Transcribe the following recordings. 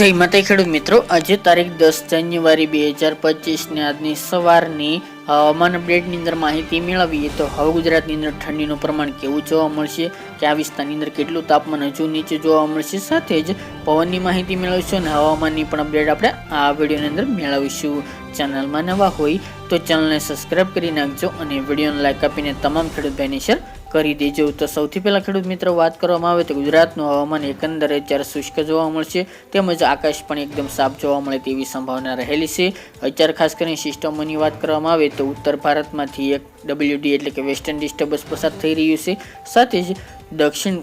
જય માતા ખેડૂત મિત્રો. આજે તારીખ દસ જાન્યુઆરી બે હજાર પચીસને આજની સવારની હવામાન અપડેટની અંદર માહિતી મેળવીએ તો હવે ગુજરાતની અંદર ઠંડીનું પ્રમાણ કેવું જોવા મળશે, કે આ વિસ્તારની અંદર કેટલું તાપમાન હજુ નીચે જોવા મળશે, સાથે જ પવનની માહિતી મેળવીશું અને હવામાનની પણ અપડેટ આપણે આ વિડીયોની અંદર મેળવીશું. ચેનલમાં નવા હોય તો ચેનલને સબસ્ક્રાઇબ કરી નાખજો અને વિડીયોને લાઇક આપીને તમામ ખેડૂત ભાઈને શેર કરી દેજો. તો સૌથી પહેલાં ખેડૂત મિત્રો વાત કરવામાં આવે તો ગુજરાતનું હવામાન એકંદરે અત્યારે શુષ્ક જોવા મળશે તેમજ આકાશ પણ એકદમ સાફ જોવા મળે તેવી સંભાવના રહેલી છે. અત્યારે ખાસ કરીને સિસ્ટમોની વાત કરવામાં આવે તો ઉત્તર ભારતમાંથી એક ડબલ્યુડી એટલે કે વેસ્ટર્ન ડિસ્ટર્બન્સ પસાર થઈ રહ્યું છે. સાથે જ દક્ષિણ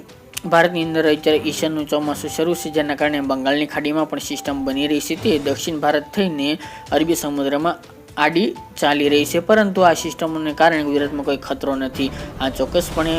ભારતની અંદર અત્યારે ઈશાનનું ચોમાસું શરૂ છે, જેના કારણે બંગાળની ખાડીમાં પણ સિસ્ટમ બની રહી છે. તે દક્ષિણ ભારત થઈને અરબી સમુદ્રમાં આડી ચાલી રહી છે. પરંતુ આ સિસ્ટમોને કારણે ગુજરાતમાં કોઈ ખતરો નથી. આ ચોક્કસપણે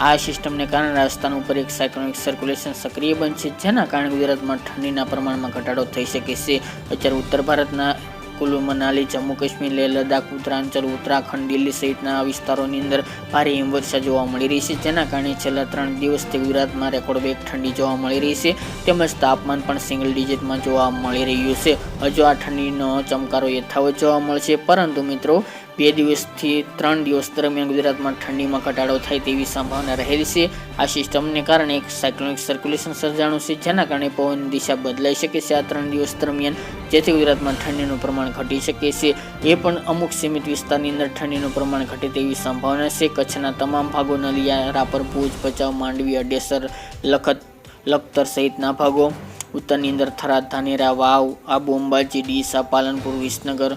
આ સિસ્ટમને કારણે રાજસ્થાન ઉપર એક સાયક્લોનિક સર્ક્યુલેશન સક્રિય બનશે, જેના કારણે ગુજરાતમાં ઠંડીના પ્રમાણમાં ઘટાડો થઈ શકે છે. અત્યારે ઉત્તર ભારતના કુલ્લુ મનાલી, જમ્મુ કાશ્મીર, લેહ લદ્દાખ, ઉત્તરાંચલ, ઉત્તરાખંડ, દિલ્હી સહિતના વિસ્તારોની અંદર ભારે હિમવર્ષા જોવા મળી રહી છે. જેના કારણે છેલ્લા ત્રણ દિવસથી ગુજરાતમાં રેકોર્ડ બેક ઠંડી જોવા મળી રહી છે. તેમજ તાપમાન પણ સિંગલ ડિજિટમાં જોવા મળી રહ્યું છે. હજુ આ ઠંડીનો ચમકારો યથાવત જોવા મળશે. પરંતુ મિત્રો બે દિવસથી ત્રણ દિવસ દરમિયાન ગુજરાતમાં ઠંડીમાં ઘટાડો થાય તેવી સંભાવના રહેલી છે. આ સિસ્ટમને કારણે એક સાયક્લોનિક સર્ક્યુલેશન સર્જાણું છે, જેના કારણે પવનની દિશા બદલાઈ શકે છે. આ ત્રણ દિવસ દરમિયાન જેથી ગુજરાતમાં ઠંડીનું પ્રમાણ ઘટી શકે છે. એ પણ અમુક સીમિત વિસ્તારની અંદર ઠંડીનું પ્રમાણ ઘટે તેવી સંભાવના છે. કચ્છના તમામ ભાગો, નલિયા, રાપર, ભુજ, ભચાઉ, માંડવી, અડેસર, લખત, લખતર સહિતના ભાગો, ઉત્તરની અંદર થરાદ, ધાનેરા, વાવ, આબુ અંબાજી, ડીસા, પાલનપુર, વિસનગર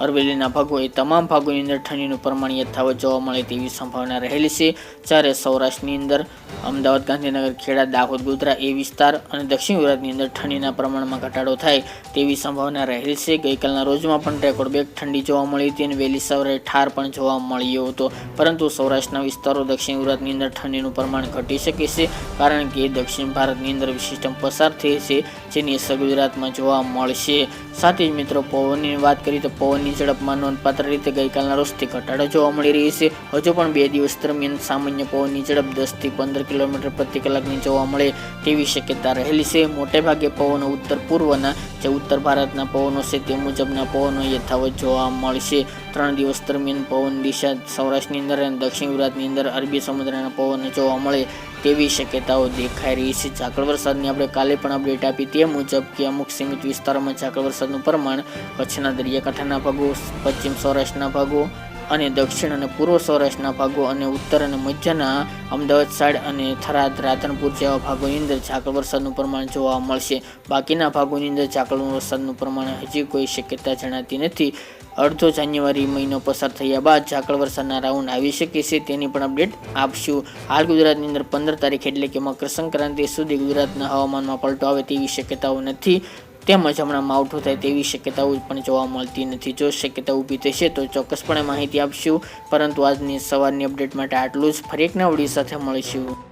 અરવેલીના ભાગો એ તમામ ભાગોની અંદર ઠંડીનું પ્રમાણ યથાવત જોવા મળે તેવી સંભાવના રહેલી છે. જ્યારે સૌરાષ્ટ્રની અંદર અમદાવાદ, ગાંધીનગર, ખેડા, દાહોદ, ગોધરા એ વિસ્તાર અને દક્ષિણ ગુજરાતની અંદર ઠંડીના પ્રમાણમાં ઘટાડો થાય તેવી સંભાવના રહેલી છે. ગઈકાલના રોજમાં પણ રેકોર્ડ બેક ઠંડી જોવા મળી હતી અને વહેલી સવારે ઠાર પણ જોવા મળ્યો હતો. પરંતુ સૌરાષ્ટ્રના વિસ્તારો દક્ષિણ ગુજરાતની અંદર ઠંડીનું પ્રમાણ ઘટી શકે છે કારણ કે દક્ષિણ ભારતની અંદર સિસ્ટમ પસાર થઈ છે જેની અસર ગુજરાતમાં જોવા મળશે. સાથે જ મિત્રો, પવનની વાત કરીએ તો પવનની ઝડપમાં નોંધપાત્ર રીતે ગઈકાલના રોજથી ઘટાડો જોવા મળી રહી છે. હજુ પણ બે દિવસ દરમિયાન સામાન્ય પવનની ઝડપ દસથી પંદર કિલોમીટર પ્રતિ કલાકની જોવા મળે તેવી શક્યતા રહેલી છે. મોટેભાગે પવનો ઉત્તર પૂર્વના જે ઉત્તર ભારતના પવનો છે તે મુજબના પવનો યથાવત જોવા મળશે. ત્રણ દિવસ દરમિયાન પવન દિશા સૌરાષ્ટ્રની અંદર અને દક્ષિણ ગુજરાતની અંદર અરબી સમુદ્રના પવનો જોવા મળે તેવી શક્યતાઓ દેખાઈ રહી છે? ઝાકળ વરસાદની આપણે કાલે પણ અપડેટ આપી તે મુજબ કે અમુક સીમિત વિસ્તારોમાં ઝાકળ વરસાદનું પ્રમાણ કચ્છના દરિયાકાંઠાના ભાગો, પશ્ચિમ સૌરાષ્ટ્રના ભાગો અને દક્ષિણ અને પૂર્વ સૌરાષ્ટ્રના ભાગો અને ઉત્તર અને મધ્યના અમદાવાદ સાઈડ અને થરાદ રાધનપુર જેવા ભાગોની અંદર ઝાકળ વરસાદનું પ્રમાણ જોવા મળશે. બાકીના ભાગોની અંદર ઝાકળ વરસાદનું પ્રમાણ હજી કોઈ શક્યતા જણાતી નથી. અડધો જાન્યુઆરી મહિનો પસાર થયા બાદ ઝાકળ વરસાદના રાઉન્ડ આવી શકે છે તેની પણ અપડેટ આપશું. હાલ ગુજરાતની અંદર પંદર તારીખ એટલે કે મકર સંક્રાંતિ સુધી ગુજરાતના હવામાનમાં પલટો આવે તેવી શક્યતાઓ નથી. તેમજ હમણાં માવઠું થાય તેવી શક્યતાઓ પણ જોવા મળતી નથી. જો શક્યતા ઊભી થશે તો ચોક્કસપણે માહિતી આપશું. પરંતુ આજની સવારની અપડેટ માટે આટલું જ. ફરી એક નવડી સાથે મળીશું.